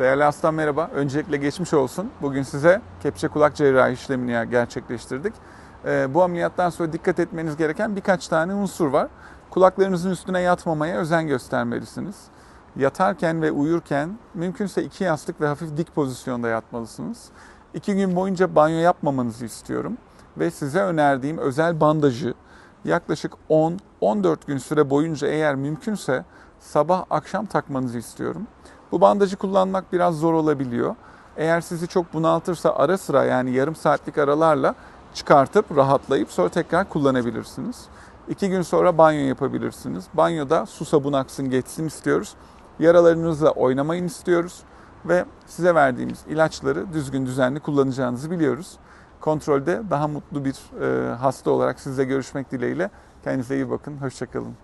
Değerli hastam merhaba. Öncelikle geçmiş olsun. Bugün size kepçe kulak cerrahi işlemini gerçekleştirdik. Ee, Bu ameliyattan sonra dikkat etmeniz gereken birkaç tane unsur var. Kulaklarınızın üstüne yatmamaya özen göstermelisiniz. Yatarken ve uyurken mümkünse iki yastık ve hafif dik pozisyonda yatmalısınız. İki gün boyunca banyo yapmamanızı istiyorum. Ve size önerdiğim özel bandajı yaklaşık 10-14 gün süre boyunca eğer mümkünse sabah akşam takmanızı istiyorum. Bu bandajı kullanmak biraz zor olabiliyor. Eğer sizi çok bunaltırsa ara sıra yani yarım saatlik aralarla çıkartıp rahatlayıp sonra tekrar kullanabilirsiniz. İki gün sonra banyo yapabilirsiniz. Banyoda su sabun aksın geçsin istiyoruz. Yaralarınızla oynamayın istiyoruz. Ve size verdiğimiz ilaçları düzgün düzenli kullanacağınızı biliyoruz. Kontrolde daha mutlu bir e, hasta olarak sizle görüşmek dileğiyle. Kendinize iyi bakın. Hoşçakalın.